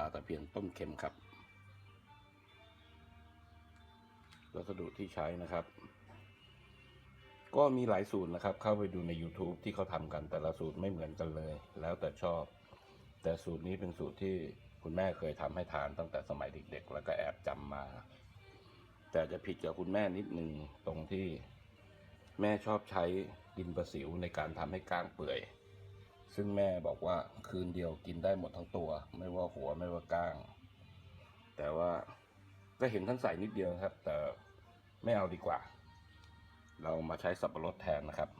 าตะเพียนต้มเค็มครับ วัสดุที่ใช้นะครับ ก็มีหลายสูตรนะครับ เข้าไปดูใน YouTube ที่เขาทำกันแต่ละสูตรไม่เหมือนกันเลย แล้วแต่ชอบ แต่สูตรนี้เป็นสูตรที่คุณแม่เคยทำให้ทานตั้งแต่สมัยเด็ก ๆ แล้วก็แอบจำมา แต่จะผิดกับคุณแม่นิดนึงตรงที่แม่ชอบใช้ดินประสิวในการทำให้ก้างเปื่อย ซึ่งแม่บอกว่าคืนเดียวกินได้หมดทั้งตัว ไม่ว่าหัวไม่ว่าก้าง แต่ว่าก็เห็นท่านใส่นิดเดียวครับ แต่ไม่เอาดีกว่า เรามาใช้สับปะรดแทนนะครับ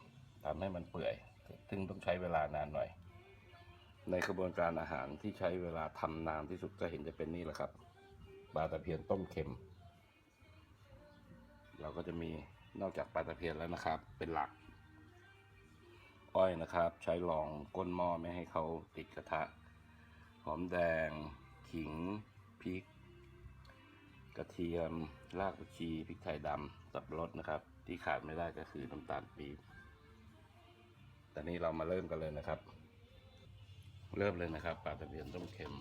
ทำให้มันเปื่อย ซึ่งต้องใช้เวลานานหน่อย ในกระบวนการอาหารที่ใช้เวลาทำนานที่สุดก็เห็นจะเป็นนี่แหละครับปลาตะเพียนต้มเค็ม เราก็จะมีนอกจากปลาตะเพียนแล้วนะครับ เป็นหลัก อ้อยนะครับ ใช้รองก้นหม้อไม่ให้เขาติดกระทะ หอมแดง ขิง พริก กระเทียม รากผักชี พริกไทยดำสับปะรดนะครับ ที่ขาดไม่ได้ก็คือน้ำตาลปี๊บตอนนี้เรามาเริ่มกันเลยนะครับ เริ่มเลยนะครับปลาตะเพียนต้มเค็ม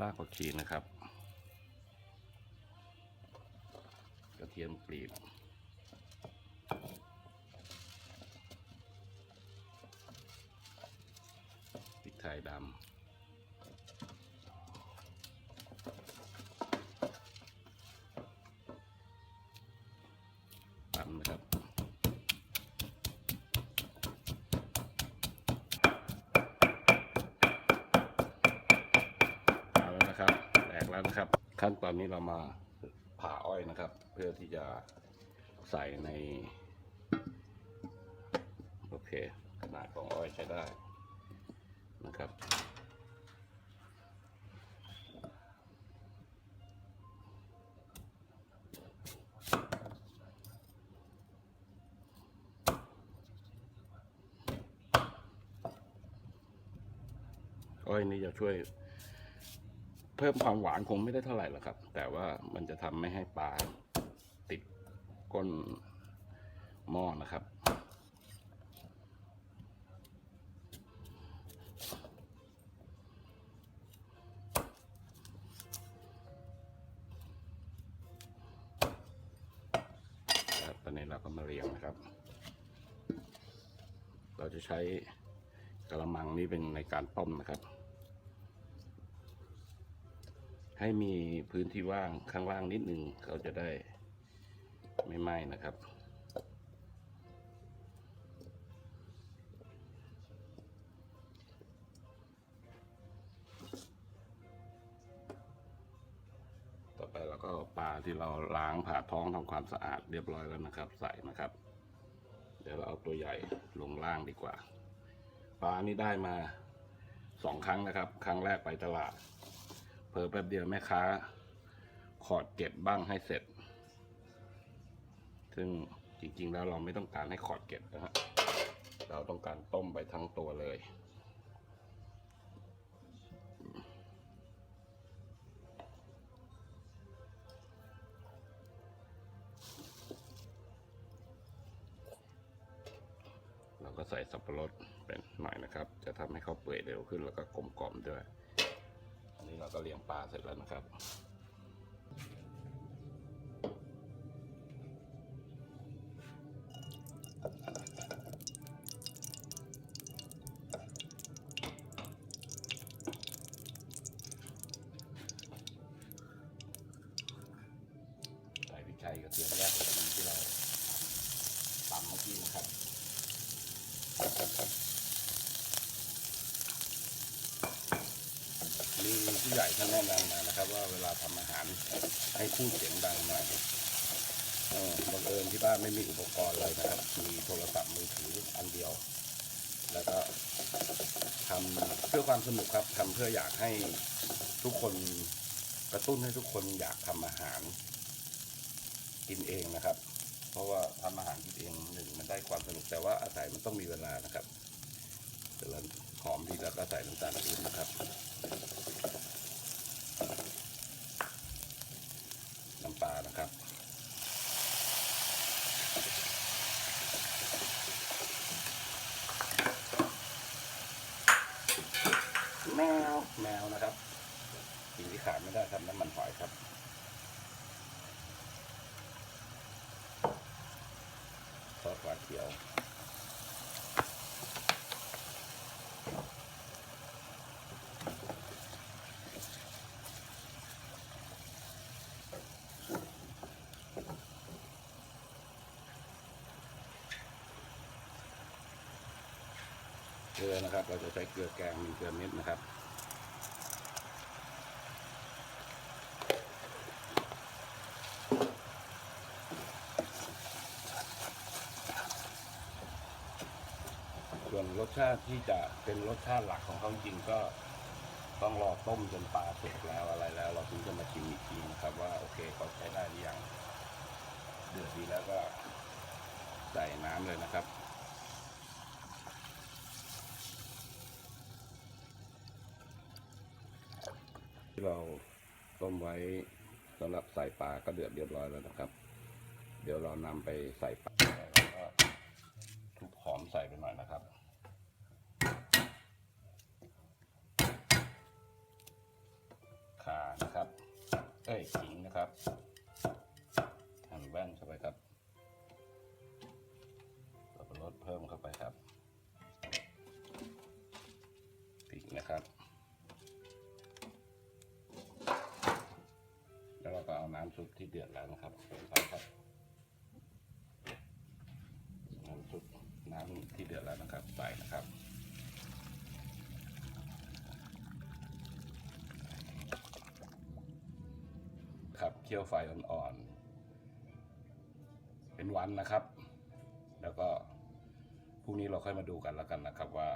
รากผักชีนะครับ ทียมกรีบพริกไทยดำตำนะครับเอาแล้วนะครับ แตกแล้วนะครับ ขั้นตอนนี้เรามา ผ่าอ้อยนะครับ เพื่อที่จะใส่ใน โอเค ขนาดของอ้อยใช้ได้นะครับ อ้อยนี่จะช่วย เพิ่มความหวานคงไม่ได้เท่าไหร่หรอกครับ แต่ว่ามันจะทำไม่ให้ปลาติดก้นหม้อนะครับครับตอนนี้เราก็มาเรียงนะครับ เราจะใช้กระมังนี้เป็นในการต้มนะครับ ให้มีพื้นที่ว่างข้างล่างนิดหนึ่งเขาจะได้ไม่ไหม้นะครับ ต่อไปเราก็ปลาที่เราล้างผ่าท้องทำความสะอาดเรียบร้อยแล้วนะครับ ใส่นะครับ เดี๋ยวเราเอาตัวใหญ่ลงล่างดีกว่า ปลานี่ได้มาสองครั้งนะครับ ครั้งแรกไปตลาด เพิ่แป๊บเดียวแม่ค้า ขอดเก็บบ้างให้เสร็จ ซึ่งจริง ๆ แล้วเราไม่ต้องการให้ขอดเก็บนะฮะเราต้องการต้มไปทั้งตัวเลย เราก็ใส่สับปะรดเป็นหน่อยนะครับ จะทำให้เขาเปื่อยเร็วขึ้นแล้วก็กลมกล่อมด้วย นนี้เราก็เลี้ยงปลาเสร็จแล้วนะครับใส่พริกไทยกระเทียมแยกกับที่เราตำเมื่อกี้นะครับ มีผู้ ใหญ่ท่านแนะนำมานะครับ ว่าเวลาทำอาหารให้พูดเสียงดังหน่อยบังเอิญที่บ้านไม่มีอุปกรณ์อะไรนะครับ มีโทรศัพท์มือถืออันเดียว แล้วก็ทำเพื่อความสนุกครับทำเพื่ออยากให้ทุกคนกระตุ้นให้ทุกคนอยากทำอาหาร กินเองนะครับ เพราะว่าทำอาหารกินเองหนึ่งมันได้ความสนุกแต่ว่าอาศัยมันต้องมีเวลานะครับเสร็จแล้วหอมดีแล้วก็ใส่น้ำตาลปี๊บนะครับ น้ำปลานะครับ น แมว แมวนะครับสิ่งที่ขาดไม่ได้ครับน้ำมันหอยครับซอสหวาเขียวเกลือนะครับ เราจะใช้เกลือแกงมีเกลือเม็ดนะครับ รสชาติที่จะเป็นรสชาติหลักของเขาจริงก็ต้องรอต้มจนปลาสุกแล้วอะไรแล้ว เราถึงจะมาชิมอีกทีนะครับว่าโอเคเขาใช้ได้หรือยังเดือดดีแล้วก็ใส่น้ำเลยนะครับที่เราต้มไว้สำหรับใส่ปลาก็เดือดเรียบร้อยแล้วนะครับ เดี๋ยวเรานำไปใส่ปลา เอ้ยขิงนะครับหั่นแว่นเข้าไปครับสับปะรดเพิ่มเข้าไปครับพริกนะครับ แล้วเราก็เอาน้ำซุปที่เดือดแล้วนะครับใส่ครับน้ำซุปน้ำที่เดือดแล้วนะครับใส่นะครับ ครับ เคี่ยวไฟอ่อนๆ เป็นวันนะครับ แล้วก็พรุ่งนี้เราค่อยมาดูกันแล้วกันนะครับว่า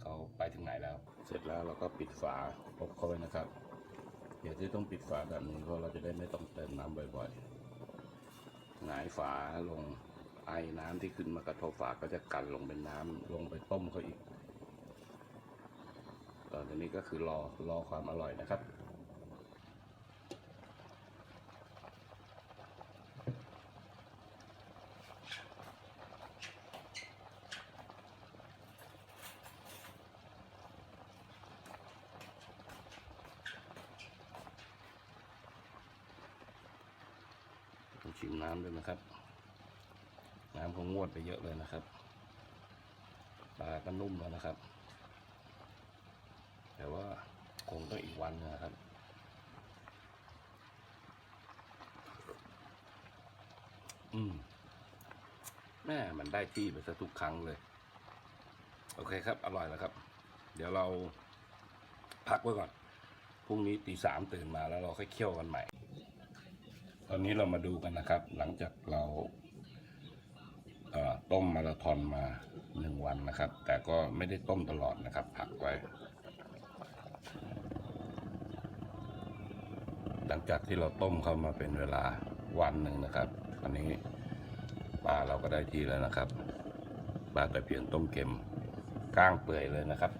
เขาไปถึงไหนแล้ว เสร็จแล้วเราก็ปิดฝาปบเข้าไว้นะครับเดี๋ยวที่ต้องปิดฝาแบบนี้เพราะเราจะได้ไม่ต้องเติมน้ำบ่อยๆหงายฝาลงไอ้น้ำที่ขึ้นมากระทบฝาก็จะกันลงเป็นน้ำลงไปต้มเขาอีกตอนนี้ก็คือรอรอความอร่อยนะครับ ชิมน้ำด้วยนะครับ น้ำคงงวดไปเยอะเลยนะครับปลาก็นุ่มแล้วนะครับ แต่ว่าคงต้องอีกวันนึงนะครับอืมแม่มันได้ที่ไปซะทุกครั้งเลย โอเคครับ อร่อยแล้วครับ เดี๋ยวเราพักไว้ก่อน พรุ่งนี้ตีสามตื่นมาแล้วเราค่อยเคี่ยวกันใหม่ ตอนนี้เรามาดูกันนะครับ หลังจากเราต้มมาราธอนมาหนึ่งวันนะครับ แต่ก็ไม่ได้ต้มตลอดนะครับพักไว้ หลังจากที่เราต้มเข้ามาเป็นเวลาวันหนึ่งนะครับอันนี้ปลาเราก็ได้ที่แล้วนะครับปลาตะเพียนต้มเค็มก้างเปื่อยเลยนะครับ